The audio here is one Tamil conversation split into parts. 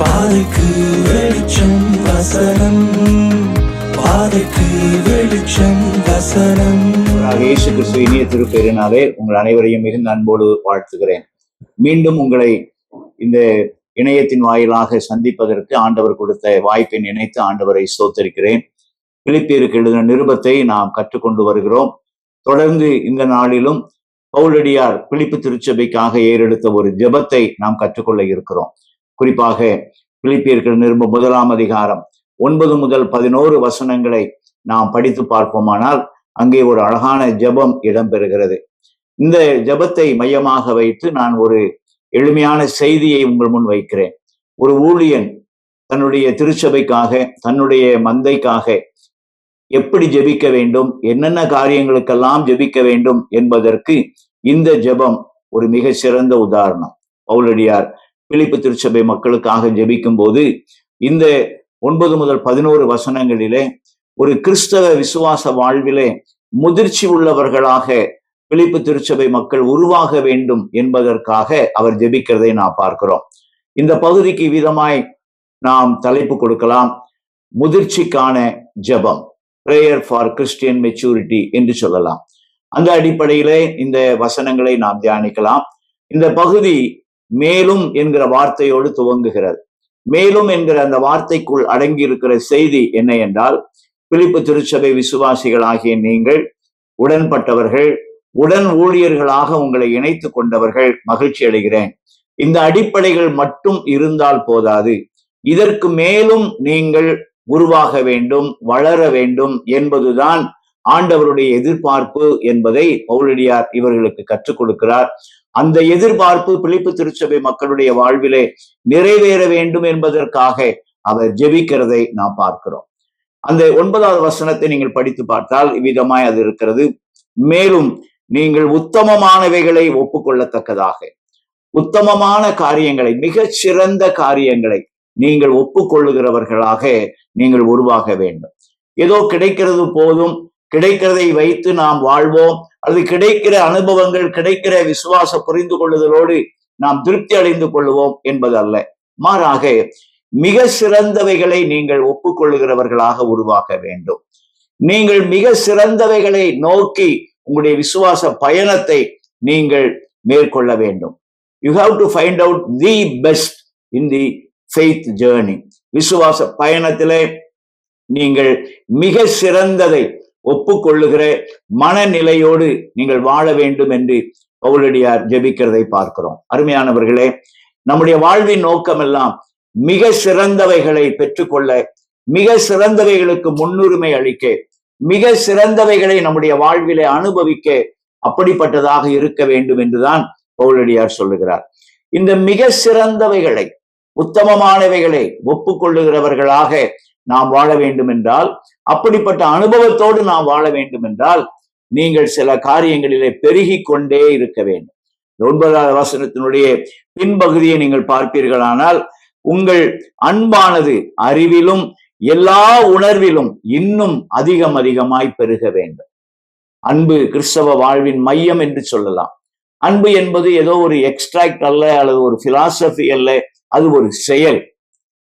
பாதைக்கு வெளிச்சம் வசனம். பாதைக்கு வெளிச்சம் வசனம். இயேசு கிறிஸ்து இனிய திருப்பெயரினாலே உங்கள் அனைவரையும் மிகுந்த அன்போடு வாழ்த்துகிறேன். மீண்டும் உங்களை இந்த இணையத்தின் வாயிலாக சந்திப்பதற்கு ஆண்டவர் கொடுத்த வாய்ப்பை நினைத்து ஆண்டவரை சோத்தரிக்கிறேன் பிலிப்பியருக்கு எழுதின நிருபத்தை நாம் கற்றுக்கொண்டு வருகிறோம். தொடர்ந்து இந்த நாளிலும் பவுலடியார் பிலிப்பு திருச்சபைக்காக ஏறெடுத்த ஒரு ஜெபத்தை நாம் கற்றுக்கொள்ள இருக்கிறோம். குறிப்பாக பிலிப்பியர்கள் நிரும்ப முதலாம் அதிகாரம் ஒன்பது முதல் பதினோரு வசனங்களை நாம் படித்து பார்ப்போமானால் அங்கே ஒரு அழகான ஜெபம் இடம்பெறுகிறது. இந்த ஜெபத்தை மையமாக வைத்து நான் ஒரு எளிமையான செய்தியை உங்கள் முன் வைக்கிறேன். ஒரு ஊழியன் தன்னுடைய திருச்சபைக்காக தன்னுடைய மந்தைக்காக எப்படி ஜெபிக்க வேண்டும் என்னென்ன காரியங்களுக்கெல்லாம் ஜெபிக்க வேண்டும் என்பதற்கு இந்த ஜெபம் ஒரு மிக சிறந்த உதாரணம். பவுலடியார் பிலிப்பு திருச்சபை மக்களுக்காக ஜெபிக்கும் போது இந்த ஒன்பது முதல் பதினோரு வசனங்களிலே ஒரு கிறிஸ்தவ விசுவாச வாழ்விலே முதிர்ச்சி உள்ளவர்களாக பிலிப்பு திருச்சபை மக்கள் உருவாக வேண்டும் என்பதற்காக அவர் ஜெபிக்கிறதை நாம் பார்க்கிறோம். இந்த பகுதிக்கு விதமாய் நாம் தலைப்பு கொடுக்கலாம். முதிர்ச்சிக்கான ஜெபம் பிரேயர் ஃபார் கிறிஸ்டியன் மெச்சூரிட்டி என்று சொல்லலாம். அந்த அடிப்படையிலே இந்த வசனங்களை நாம் தியானிக்கலாம். இந்த பகுதி மேலும் என்கிற வார்த்தையோடு துவங்குகிறது. மேலும் என்கிற அந்த வார்த்தைக்குள் அடங்கி இருக்கிற செய்தி என்ன என்றால் பிலிப்பு திருச்சபை விசுவாசிகள் ஆகிய நீங்கள் உடன்பட்டவர்கள் உடன் ஊழியர்களாக உங்களை இணைத்து கொண்டவர்கள் மகிழ்ச்சி அடைகிறேன். இந்த அடிப்படைகள் மட்டும் இருந்தால் போதாது. இதற்கு மேலும் நீங்கள் உருவாக வேண்டும் வளர வேண்டும் என்பதுதான் ஆண்டவருடைய எதிர்பார்ப்பு என்பதை பவுலடியார் இவர்களுக்கு கற்றுக் கொடுக்கிறார். அந்த எதிர்பார்ப்பு பிழைப்பு திருச்சபை மக்களுடைய வாழ்விலே நிறைவேற வேண்டும் என்பதற்காக அவர் ஜெபிக்கிறதை நாம் பார்க்கிறோம். அந்த ஒன்பதாவது வசனத்தை நீங்கள் படித்து பார்த்தால் இவ்விதமாய் அது இருக்கிறது. மேலும் நீங்கள் உத்தமமானவைகளை ஒப்புக்கொள்ளத்தக்கதாக. உத்தமமான காரியங்களை மிக சிறந்த காரியங்களை நீங்கள் ஒப்புக்கொள்ளுகிறவர்களாக நீங்கள் உருவாக வேண்டும். ஏதோ கிடைக்கிறது போதும் கிடைக்கிறதை வைத்து நாம் வாழ்வோம். அது கிடைக்கிற அனுபவங்கள் கிடைக்கிற விசுவாச புரிந்து கொள்ளுதலோடு நாம் திருப்தி அடைந்து கொள்வோம் என்பது அல்ல மாறாக மிக சிறந்தவைகளை நீங்கள் ஒப்புக்கொள்ளுகிறவர்களாக உருவாக வேண்டும். நீங்கள் மிக சிறந்தவைகளை நோக்கி உங்களுடைய விசுவாச பயணத்தை நீங்கள் மேற்கொள்ள வேண்டும். You have to find out the best in the faith journey விசுவாச பயணத்திலே நீங்கள் மிக சிறந்ததை ஒப்புக்கொள்ளுகிற மனநிலையோடு நீங்கள் வாழ வேண்டும் என்று பவுலடியார் ஜெபிக்கிறதை பார்க்கிறோம். அருமையானவர்களே நம்முடைய வாழ்வின் நோக்கம் எல்லாம் மிக சிறந்தவைகளை பெற்றுக்கொள்ள மிக சிறந்தவைகளுக்கு முன்னுரிமை அளிக்க மிக சிறந்தவைகளை நம்முடைய வாழ்விலே அனுபவிக்க அப்படிப்பட்டதாக இருக்க வேண்டும் என்றுதான் பவுலடியார் சொல்லுகிறார். இந்த மிக சிறந்தவைகளை உத்தமமானவைகளை ஒப்புக்கொள்ளுகிறவர்களாக நாம் வாழ வேண்டும் என்றால் அப்படிப்பட்ட அனுபவத்தோடு நாம் வாழ வேண்டும் என்றால் நீங்கள் சில காரியங்களிலே பெருகி கொண்டே இருக்க வேண்டும். ஒன்பதாவது வசனத்தினுடைய பின்பகுதியை நீங்கள் பார்ப்பீர்களானால் உங்கள் அன்பானது அறிவிலும் எல்லா உணர்விலும் இன்னும் அதிகம் அதிகமாய் பெருக வேண்டும். அன்பு கிறிஸ்தவ வாழ்வின் மையம் என்று சொல்லலாம். அன்பு என்பது ஏதோ ஒரு எக்ஸ்ட்ராக்ட் அல்ல அல்லது ஒரு பிலாசபி அல்ல அது ஒரு செயல்.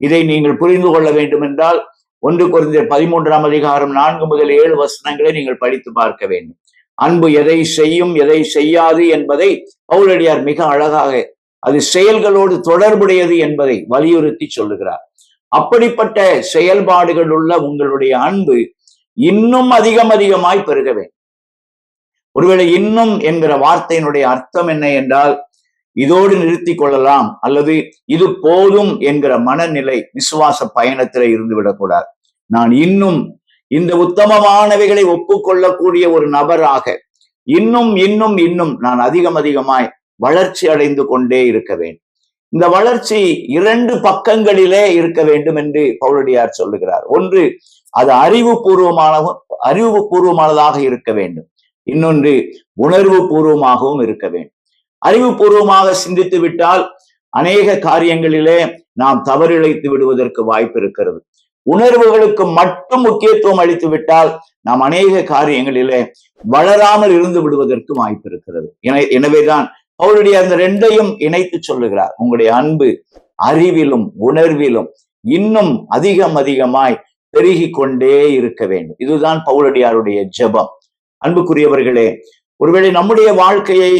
இதை நீங்கள் புரிந்து கொள்ள வேண்டும் என்றால் ஒன்று குறைந்த பதிமூன்றாம் அதிகாரம் நான்கு முதல் ஏழு வசனங்களை நீங்கள் படித்து பார்க்க வேண்டும். அன்பு எதை செய்யும் எதை செய்யாது என்பதை பவுலடியார் மிக அழகாக அது செயல்களோடு தொடர்புடையது என்பதை வலியுறுத்தி சொல்லுகிறார். அப்படிப்பட்ட செயல்பாடுகள் உள்ள உங்களுடைய அன்பு இன்னும் அதிகம் அதிகமாய் பெருக வேண்டும். ஒருவேளை இன்னும் என்கிற வார்த்தையினுடைய அர்த்தம் என்ன என்றால் இதோடு நிறுத்தி கொள்ளலாம் அல்லது இது போதும் என்கிற மனநிலை விசுவாச பயணத்தில இருந்து விடக்கூடாது நான் இன்னும் இந்த உத்தமமானவைகளை ஒப்புக்கொள்ளக்கூடிய ஒரு நபராக இன்னும் இன்னும் இன்னும் நான் அதிகம் அதிகமாய் வளர்ச்சி அடைந்து கொண்டே இருக்க வேண்டும். இந்த வளர்ச்சி இரண்டு பக்கங்களிலே இருக்க வேண்டும் என்று பவுலடியார் சொல்லுகிறார். ஒன்று அது அறிவுபூர்வமான அறிவுபூர்வமானதாக இருக்க வேண்டும். இன்னொன்று உணர்வு பூர்வமாகவும் இருக்க வேண்டும். அறிவுபூர்வமாக சிந்தித்து விட்டால் அநேக காரியங்களிலே நாம் தவறிழைத்து விடுவதற்கு வாய்ப்பு இருக்கிறது. உணர்வுகளுக்கு மட்டும் முக்கியத்துவம் அளித்து விட்டால் நாம் அநேக காரியங்களிலே வளராமல் இருந்து விடுவதற்கு வாய்ப்பு இருக்கிறது. எனவேதான் அவருடைய அந்த ரெண்டையும் இணைத்து சொல்லுகிறார். உங்களுடைய அன்பு அறிவிலும் உணர்விலும் இன்னும் அதிகம் அதிகமாய் பெருகி கொண்டே இருக்க வேண்டும். இதுதான் பவுலடியாருடைய ஜெபம். அன்புக்குரியவர்களே ஒருவேளை நம்முடைய வாழ்க்கையை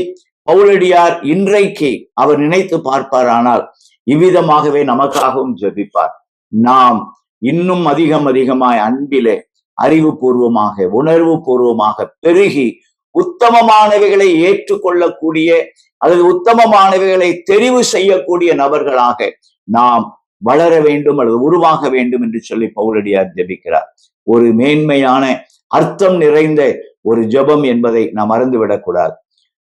பவுலடியார் இன்றைக்கு அவர் நினைத்து பார்ப்பாரானால் இவ்விதமாகவே நமக்காகவும் ஜெபிப்பார். நாம் இன்னும் அதிகம் அதிகமாய் அன்பிலே அறிவுபூர்வமாக உணர்வு பூர்வமாக பெருகி உத்தமமானவைகளை ஏற்றுக்கொள்ளக்கூடிய அல்லது உத்தமமானவைகளை தெரிவு செய்யக்கூடிய நபர்களாக நாம் வளர வேண்டும் அல்லது உருவாக வேண்டும் என்று சொல்லி பவுலடியார் ஜெபிக்கிறார். ஒரு மேன்மையான அர்த்தம் நிறைந்த ஒரு ஜெபம் என்பதை நாம் மறந்துவிடக்கூடாது.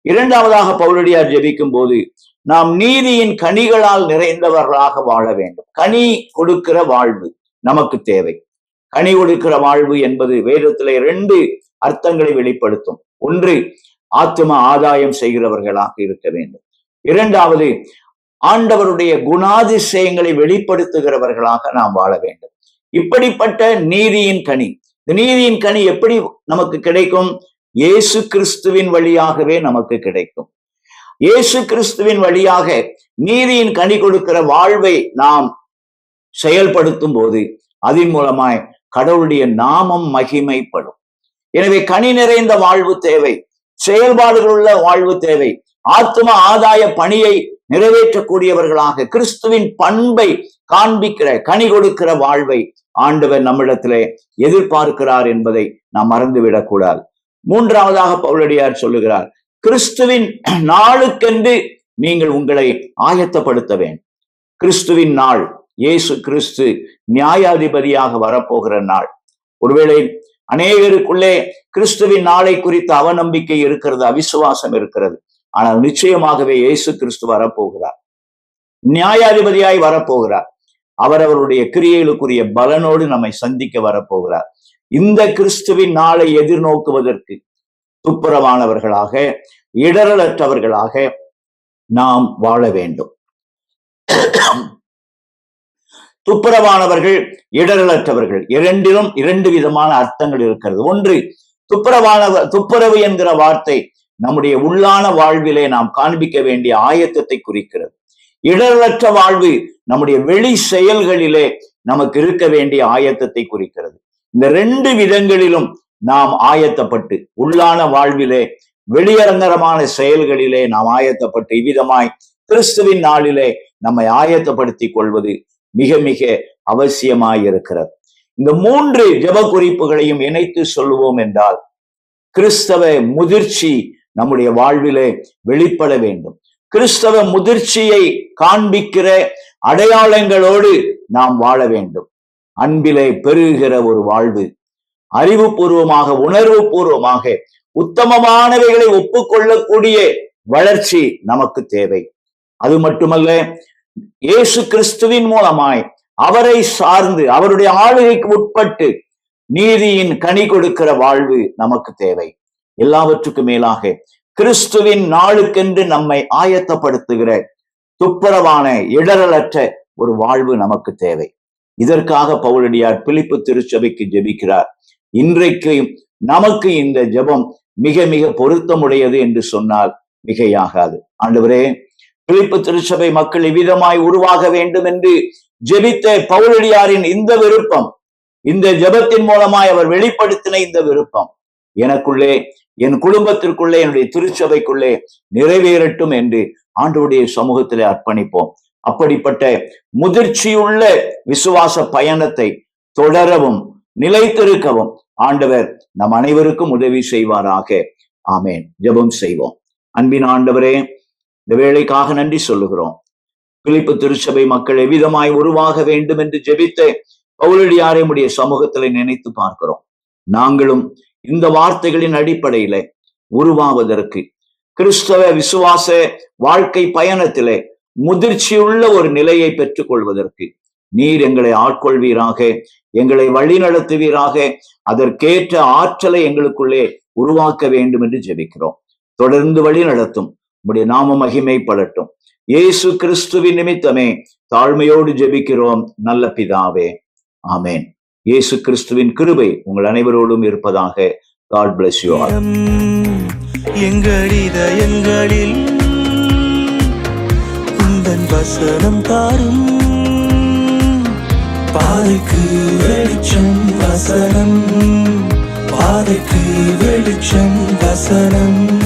இரண்டாவதாக பவுலடியார் ஜெபிக்கும் போது நாம் நீதியின் கனிகளால் நிறைந்தவர்களாக வாழ வேண்டும். கனி கொடுக்கிற வாழ்வு நமக்கு தேவை. கனி கொடுக்கிற வாழ்வு என்பது வேதத்திலே இரண்டு அர்த்தங்களை வெளிப்படுத்தும். ஒன்று ஆத்ம ஆதாயம் செய்கிறவர்களாக இருக்க வேண்டும். இரண்டாவது ஆண்டவருடைய குணாதிசயங்களை வெளிப்படுத்துகிறவர்களாக நாம் வாழ வேண்டும். இப்படிப்பட்ட நீதியின் கனி. இந்த நீதியின் கனி எப்படி நமக்கு கிடைக்கும்? இயேசு கிறிஸ்துவின் வழியாகவே நமக்கு கிடைக்கும். இயேசு கிறிஸ்துவின் வழியாக நீதியின் கனி கொடுக்கிற வாழ்வை நாம் செயல்படுத்தும் போது அதன் மூலமாய் கடவுளுடைய நாமம் மகிமைப்படும். எனவே கனி நிறைந்த வாழ்வு தேவை செயல்பாடுகள் உள்ள வாழ்வு தேவை ஆத்ம ஆதாய பணியை நிறைவேற்றக்கூடியவர்களாக கிறிஸ்துவின் பண்பை காண்பிக்கிற கனி கொடுக்கிற வாழ்வை ஆண்டவர் நம்மிடத்திலே எதிர்பார்க்கிறார் என்பதை நாம் மறந்துவிடக்கூடாது. மூன்றாவதாக பவுலடியார் சொல்லுகிறார் கிறிஸ்துவின் நாளுக்கென்று நீங்கள் உங்களை ஆயத்தப்படுத்த வேண்டும் கிறிஸ்துவின் நாள் இயேசு கிறிஸ்து நியாயாதிபதியாக வரப்போகிற நாள். ஒருவேளை அநேகருக்குள்ளே கிறிஸ்துவின் நாளை குறித்த அவநம்பிக்கை இருக்கிறது அவிசுவாசம் இருக்கிறது. ஆனால் நிச்சயமாகவே இயேசு கிறிஸ்து வரப்போகிறார். நியாயாதிபதியாய் வரப்போகிறார். அவரவருடைய கிரியைகளுக்குரிய பலனோடு நம்மை சந்திக்க வரப்போகிறார். இந்த கிறிஸ்துவின் நாளை எதிர்நோக்குவதற்கு துப்புரவானவர்களாக இடரலற்றவர்களாக நாம் வாழ வேண்டும். துப்புரவானவர்கள் இடரலற்றவர்கள் இரண்டிலும் இரண்டு விதமான அர்த்தங்கள் இருக்கிறது. ஒன்று துப்புரவான துப்புரவு என்கிற வார்த்தை நம்முடைய உள்ளான வாழ்விலே நாம் காண்பிக்க வேண்டிய ஆயத்தத்தை குறிக்கிறது. இடரலற்ற வாழ்வு நம்முடைய வெளி செயல்களிலே நமக்கு இருக்க வேண்டிய ஆயத்தத்தை குறிக்கிறது. இந்த ரெண்டு விதங்களிலும் நாம் ஆயத்தப்பட்டு உள்ளான வாழ்விலே வெளியரங்கரமான செயல்களிலே நாம் ஆயத்தப்பட்டு இவ்விதமாய் கிறிஸ்துவின் நாளிலே நம்மை ஆயத்தப்படுத்திக் கொள்வது மிக மிக அவசியமாயிருக்கிறது. இந்த மூன்று ஜெப குறிப்புகளையும் இணைத்து சொல்லுவோம் என்றால் கிறிஸ்தவ முதிர்ச்சி நம்முடைய வாழ்விலே வெளிப்பட வேண்டும். கிறிஸ்தவ முதிர்ச்சியை காண்பிக்கிற அடையாளங்களோடு நாம் வாழ வேண்டும். அன்பிலே பெருகிற ஒரு வாழ்வு. அறிவுபூர்வமாக உணர்வு பூர்வமாக உத்தமமானவைகளை ஒப்புக்கொள்ளக்கூடிய வளர்ச்சி நமக்கு தேவை. அது மட்டுமல்ல இயேசு கிறிஸ்துவின் மூலமாய் அவரை சார்ந்து அவருடைய ஆளுகைக்கு உட்பட்டு நீதியின் கனி கொடுக்கிற வாழ்வு நமக்கு தேவை. எல்லாவற்றுக்கும் மேலாக கிறிஸ்துவின் நாளுக்கென்று நம்மை ஆயத்தப்படுத்துகிற துப்புரவான இடரலற்ற ஒரு வாழ்வு நமக்கு தேவை. இதற்காக பவுலடியார் பிலிப்பு திருச்சபைக்கு ஜெபிக்கிறார். இன்றைக்கு நமக்கு இந்த ஜெபம் மிக மிக பொருத்தமுடையது என்று சொன்னால் மிகையாகாது. ஆண்டவரே பிலிப்பு திருச்சபை மக்கள் இவ்விதமாய் உருவாக வேண்டும் என்று ஜெபித்த பவுலடியாரின் இந்த விருப்பம் இந்த ஜெபத்தின் மூலமாய் அவர் வெளிப்படுத்தின இந்த விருப்பம் எனக்குள்ளே என் குடும்பத்திற்குள்ளே என்னுடைய திருச்சபைக்குள்ளே நிறைவேறட்டும் என்று ஆண்டுடைய சமூகத்திலே அர்ப்பணிப்போம். அப்படிப்பட்ட முதிர்ச்சியுள்ள விசுவாச பயணத்தை தொடரவும் நிலைத்திருக்கவும் ஆண்டவர் நம் அனைவருக்கும் உதவி செய்வாராக. ஆமேன். ஜெபம் செய்வோம். அன்பின் ஆண்டவரே இந்த வேலைக்காக நன்றி சொல்லுகிறோம். பிலிப்பு திருச்சபை மக்கள் எவ்விதமாய் உருவாக வேண்டும் என்று ஜெபித்து பவுலடியாரை உடைய சமூகத்தில் நினைத்து பார்க்கிறோம். நாங்களும் இந்த வார்த்தைகளின் அடிப்படையில உருவாவதற்கு கிறிஸ்தவ விசுவாச வாழ்க்கை பயணத்திலே முதிர்ச்சியுள்ள ஒரு நிலையை பெற்றுக் கொள்வதற்கு. நீர் எங்களை ஆட்கொள்வீராக எங்களை வழிநடத்துவீராக அதற்கேற்ற ஆற்றலை எங்களுக்குள்ளே உருவாக்க வேண்டும் என்று ஜெபிக்கிறோம். தொடர்ந்து வழி நடத்தும். உடைய நாம மகிமை பலட்டும். இயேசு கிறிஸ்துவின் நிமித்தமே தாழ்மையோடு ஜெபிக்கிறோம். நல்ல பிதாவே ஆமேன். இயேசு கிறிஸ்துவின் கிருபை உங்கள் அனைவரோடும் இருப்பதாக. காட் பிளஸ் யூ எங்கள் இதயங்களில் வசனம் தாரும். பாதைக்கு வெளிச்சம் வசனம். பாதைக்கு வெளிச்சம் வசனம்.